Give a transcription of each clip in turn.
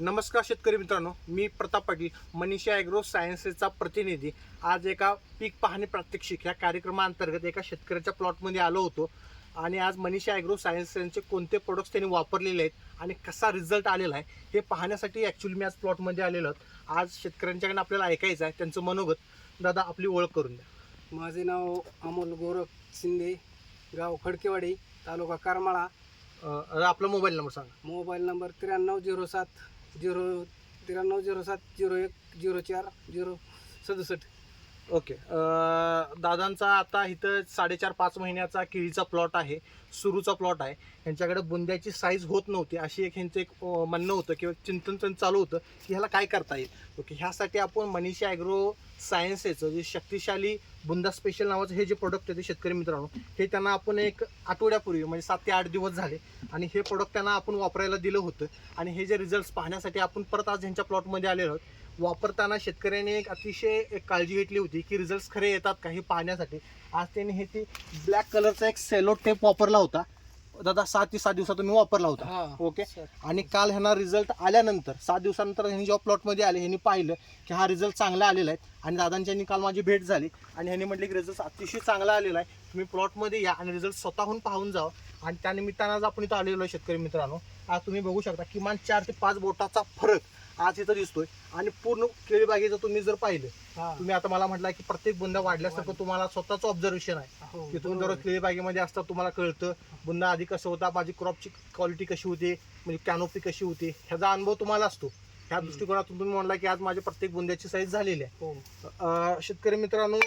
नमस्कार शेतकरी मित्रांनो मी प्रताप पाटील मनीषा ॲग्रो सायन्सेसचा प्रतिनिधी. आज एका पीक पाहणी प्रात्यक्षिक ह्या कार्यक्रमाअंतर्गत एका शेतकऱ्याच्या प्लॉटमध्ये आलो होतो आणि आज मनीषा ॲग्रो सायन्सेसचे कोणते प्रोडक्ट्स त्यांनी वापरलेले आहेत आणि कसा रिझल्ट आलेला आहे हे पाहण्यासाठी ॲक्च्युली मी आज प्लॉटमध्ये आलेलो आहोत. आज शेतकऱ्यांच्याकडे आपल्याला ऐकायचं आहे त्यांचं मनोगत. दादा आपली ओळख करून द्या. माझे नाव अमोल गोरख शिंदे गाव खडकेवाडी तालुका करमाळा. आपला मोबाईल नंबर सांगा. मोबाईल नंबर त्र्याण्णव झिरो सात झिरो त्र्याण्णव झिरो सात झिरो एक झिरो चार झिरो सदुसष्ट. ओके. अं, दादांचा आता इथं साडेचार पाच महिन्याचा केळीचा प्लॉट आहे सुरूचा प्लॉट आहे. यांच्याकडे बुंद्याची साईज होत नव्हती. अशी एक ह्यांचं एक अं, म्हणणं होतं किंवा चिंतन त्यांचं चालू होतं की ह्याला काय करता येईल. ओके ह्यासाठी आपण मनीषा ॲग्रो सायन्सेचं जे शक्तिशाली बुंदा स्पेशल नावाचं हे जे प्रोडक्ट आहे ते शेतकरी मित्रांनो हे त्यांना आपण एक आठवड्यापूर्वी म्हणजे सात ते आठ दिवस झाले आणि हे प्रोडक्ट त्यांना आपण वापरायला दिलं होतं. आणि हे जे रिझल्ट्स पाहण्यासाठी आपण परत आज ह्यांच्या प्लॉटमध्ये आलेलो आहोत. वापरताना शेतकऱ्याने एक अतिशय एक काळजी घेतली होती की रिझल्ट खरे येतात का हे पाहण्यासाठी. आज त्यांनी हे ती ब्लॅक कलरचा एक सेलो टेप वापरला होता. दादा सात ते सात दिवसात तुम्ही वापरला होता. हा ओके? सर. आणि काल ह्यांना रिझल्ट आल्यानंतर सात दिवसानंतर ह्यांनी जेव्हा प्लॉटमध्ये आले ह्यांनी पाहिलं की हा रिझल्ट चांगला आलेला आहे. आणि दादांच्यानी काल माझी भेट झाली. आणि ह्यांनी म्हटले की रिझल्ट अतिशय चांगला आलेला आहे. तुम्ही प्लॉटमध्ये या आणि रिझल्ट स्वतःहून पाहून जावा. आणि त्यानिमित्तानं आज आपण इथं आलेलो आहे शेतकरी मित्रांनो. आज तुम्ही बघू शकता किमान चार ते पाच बोटाचा फरक आज इथं दिसतोय. आणि पूर्ण केळी बागेचं तुम्ही जर पाहिलं हा. तुम्ही आता मला म्हटलं की प्रत्येक बुंदा वाढल्यासारखं तुम्हाला स्वतःचं ऑब्झर्वेशन आहे. हो, की तुम्ही बरोबर. दररोज केळी बागेमध्ये असता तुम्हाला कळतं. बुंदा आधी कसं होता माझी क्रॉपची क्वालिटी कशी होती म्हणजे कॅनोपी कशी होती ह्याचा अनुभव तुम्हाला असतो. ह्या. दृष्टिकोनातून तुम्ही म्हणला की आज माझ्या प्रत्येक बुंद्याची साईज झालेली आहे. हो. अं, शेतकरी मित्रांनो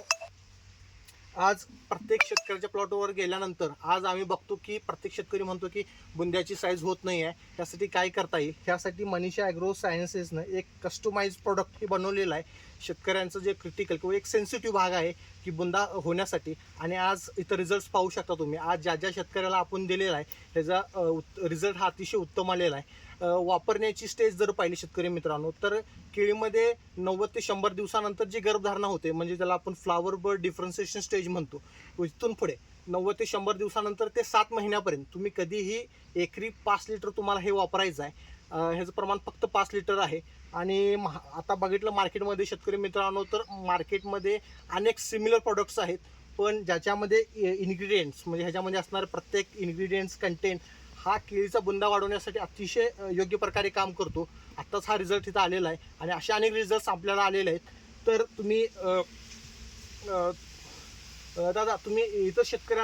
आज प्रत्येक शेतकऱ्याच्या प्लॉटवर गेल्यानंतर आज आम्ही बघतो की प्रत्येक शेतकरी म्हणतो की बुंद्याची साईज होत नाही आहे. त्यासाठी काय करता येईल? ह्यासाठी मनीषा ॲग्रो सायन्सेसनं एक कस्टमाइज प्रोडक्ट हे बनवलेलं आहे. शेतकऱ्यांचं जे क्रिटिकल किंवा एक सेन्सिटिव्ह भाग आहे की बुंदा होण्यासाठी. आणि आज इथं रिझल्ट पाहू शकता तुम्ही. आज ज्या ज्या शेतकऱ्याला आपण दिलेला आहे त्याचा रिझल्ट हा अतिशय उत्तम आलेला आहे. वापरण्याची स्टेज जर पाहिली शेतकरी मित्रांनो तर केळीमध्ये नव्वद ते शंभर दिवसानंतर जी गर्भधारणा होते म्हणजे ज्याला आपण फ्लावर बर्ड डिफरन्सिएशन स्टेज म्हणतो इथून पुढे नव्वद ते शंभर दिवसानंतर ते सात महिन्यापर्यंत तुम्ही कधीही एकरी पाच लिटर तुम्हाला हे वापरायचं आहे. ह्याचं प्रमाण फक्त पाच लिटर आहे. आणि महा- आता बघितलं मार्केटमध्ये शेतकरी मित्रांनो तर मार्केटमध्ये अनेक सिमिलर प्रोडक्ट्स आहेत पण ज्याच्यामध्ये इन्ग्रेडियंट्स म्हणजे ह्याच्यामध्ये असणारे प्रत्येक इन्ग्रेडियंट्स कंटेंट हा केळीचा बुंदा वाढवण्यासाठी अतिशय योग्य प्रकारे काम करतो. आत्ताच हा रिझल्ट इथं आलेला आहे आणि असे अनेक रिझल्ट्स आपल्याला आलेले आहेत. तर तुम्ही दादा तुम्ही इथं शेतकऱ्यांना